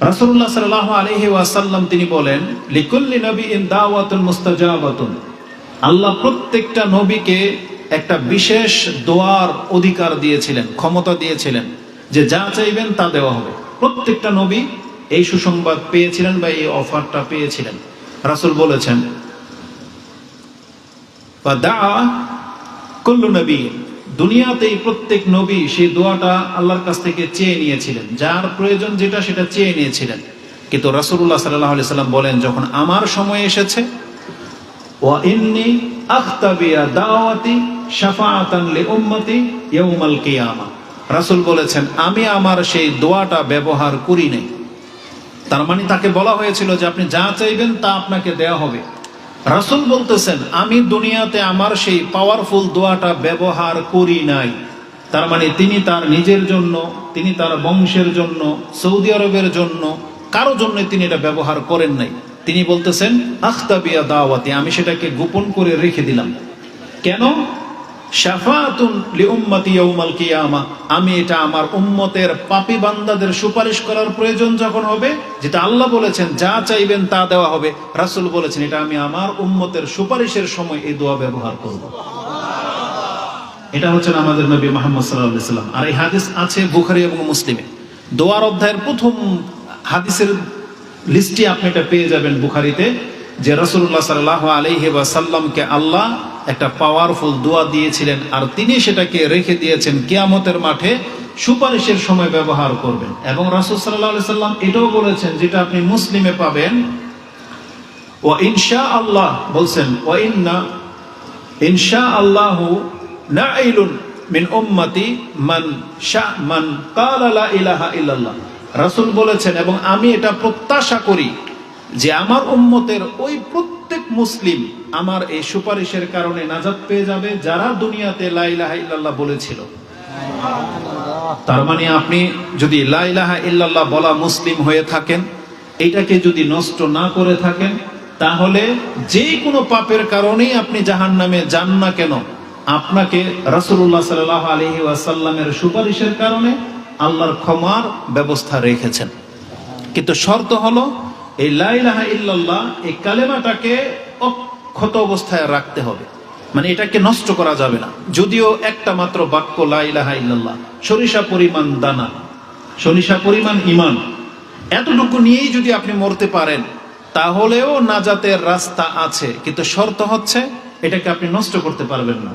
রাসূলুল্লাহ সাল্লাল্লাহু আলাইহি ওয়াসাল্লাম তিনি বলেন, লিকুল্লি নবিইন দাওয়াতুন মুস্তাজাবাতুন। আল্লাহ প্রত্যেকটা নবীকে একটা বিশেষ দোয়ার অধিকার দিয়েছিলেন, ক্ষমতা দিয়েছিলেন যে যা চাইবেন তা দেওয়া হবে। প্রত্যেকটা নবী এই সুসংবাদ পেয়েছিলেন বা এই অফারটা পেয়েছিলেন। রাসূল বলেছেন বা দা কুল্লু নবী দুনিয়াতেই প্রত্যেক নবী সেই দোয়াটা আল্লাহর কাছ থেকে চেয়ে নিয়েছিলেন। যার প্রয়োজন যেটা সেটা চেয়ে নিয়েছিলেন। কিন্তু রাসূলুল্লাহ সাল্লাহ সাল্লাম বলেন, যখন আমার সময় এসেছে রাসূল বলেছেন, আমি আমার সেই দোয়াটা ব্যবহার করি নাই। তার মানে তাকে বলা হয়েছিল যে আপনি যা চাইবেন তা আপনাকে দেয়া হবে। রাসূল বলতেছেন, আমি দুনিয়াতে আমার সেই পাওয়ারফুল দোয়াটা ব্যবহার করি নাই। তার মানে তিনি তার নিজের জন্য, তিনি তার বংশের জন্য, সৌদি আরবের জন্য, কারও জন্য তিনি এটা ব্যবহার করেন নাই। তিনি বলতেছেন, আখতাবিয়া দাওয়াতি, আমি সেটাকে গোপন করে রেখে দিলাম। কেন? আমি এটা আমার উম্মতের পাপী বান্দাদের সুপারিশ করার প্রয়োজন যখন হবে, যেটা আল্লাহ বলেছেন, যা চাইবেন তা দেওয়া হবে। রাসূল বলেছেন, এটা আমি আমার উম্মতের সুপারিশের সময় এই দোয়া ব্যবহার করব। এটা হচ্ছেন আমাদের নবী মোহাম্মদ সাল্লাম আর এই হাদিস আছে বুখারি এবং মুসলিমে। দোয়ার অধ্যায়ের প্রথম হাদিসের লিস্টটি আপনি এটা পেয়ে যাবেন বুখারীতে। যে রাসূলুল্লাহ সাল্লাল্লাহু আলাইহি ওয়াসাল্লামকে আল্লাহ একটা পাওয়ারফুল দোয়া দিয়েছিলেন, আর তিনি সেটাকে রেখে দিয়েছেন কিয়ামতের মাঠে সুপারিশের সময় ব্যবহার করবেন। এবং রাসূল আলাইহি সাল্লাম এটাও বলেছেন, যেটা আপনি মুসলিমে পাবেন ও ইনশা আল্লাহ বলছেন ও ইন্না ইনশা আল্লাহু নাইলুন মিন উম্মতি মান শা মান ক্বালা লা ইলাহা ইল্লাল্লাহ। রাসূল বলেছেন, এবং আমি এটা প্রত্যাশা করি যে আমার উম্মতের ওই প্রত্যেক মুসলিম আমার এই সুপারিশের কারণে নাজাত পেয়ে যাবে যারা দুনিয়াতে লা ইলাহা ইল্লাল্লাহ বলেছিল। তার মানে আপনি যদি লা ইলাহা ইল্লাল্লাহ বলা মুসলিম হয়ে থাকেন, এটাকে যদি নষ্ট না করে থাকেন, তাহলে যে কোনো পাপের কারণেই আপনি জাহান নামে যান না কেন। আপনাকে রাসূলুল্লাহ সাল্লাল্লাহু আলাইহি ওয়াসাল্লামের সুপারিশের কারণে আল্লাহর ক্ষমার ব্যবস্থা রেখেছেন। কিন্তু শর্ত হলো এই লা ইলাহা ইল্লাল্লাহ এই কালেমাটাকে অক্ষত অবস্থায় রাখতে হবে। মানে এটাকে নষ্ট করা যাবে না। যদিও একটা মাত্র বাক্য লা ইলাহা ইল্লাল্লাহ, সরিষা পরিমাণ দানা, সরিষা পরিমাণ ইমান, এতটুকু নিয়েই যদি আপনি মরতে পারেন, তাহলেও নাজাতের রাস্তা আছে, কিন্তু শর্ত হচ্ছে এটাকে আপনি নষ্ট করতে পারবেন না।